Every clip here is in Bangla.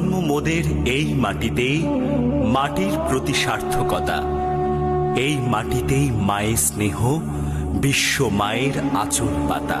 মোদের এই মাটিতেই মাটির প্রতি সার্থকতা। এই মাটিতেই মায়ের স্নেহ বিশ্ব মায়ের আচল পাতা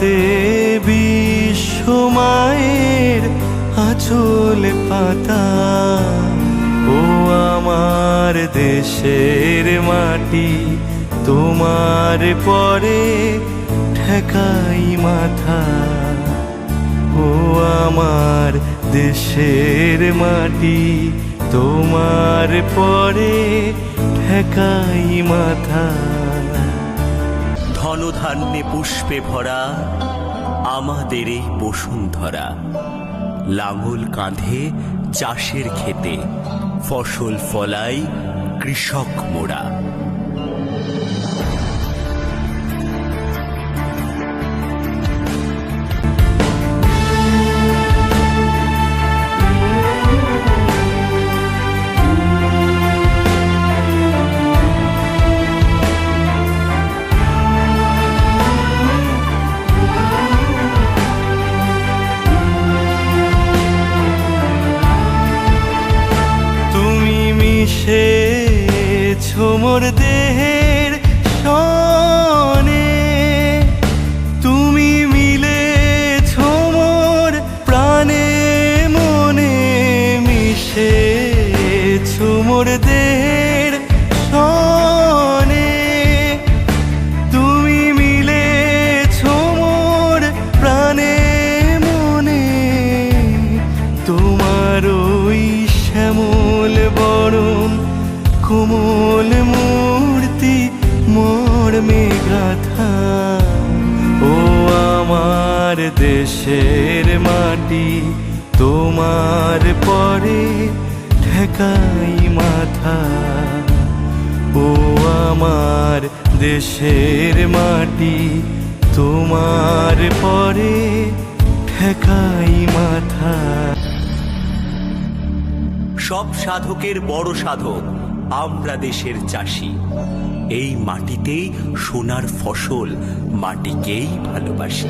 তোমাতে বিশ্ব মায়ের আচল পাতা। ও আমার দেশের মাটি, তোমার পরে ঠেকাই মাথা। ও আমার দেশের মাটি, তোমার পরে ঠেকাই মাথা। ধনধান্যে পুষ্পে ভরা আমাদের এই বসুন্ধরা। লাঙল কাঁধে চাষের খেতে ফসল ফলাই কৃষক মোড়া। মিশে ঝুমুর দেহের সনে। তুমি মিলে ঝুমুর প্রাণে মনে মিশে ঝুমুর দেহের কোমল মূর্তি মর্মে গাথা ও আমার দেশের মাটি, তোমার পরে ঠেকাই মাথা। ও আমার দেশের মাটি, তোমার পরে ঠেকাই মাথা। সব সাধকের বড় সাধক। আমরা দেশের চাষি। এই মাটিতেই সোনার ফসল মাটিকেই ভালোবাসি।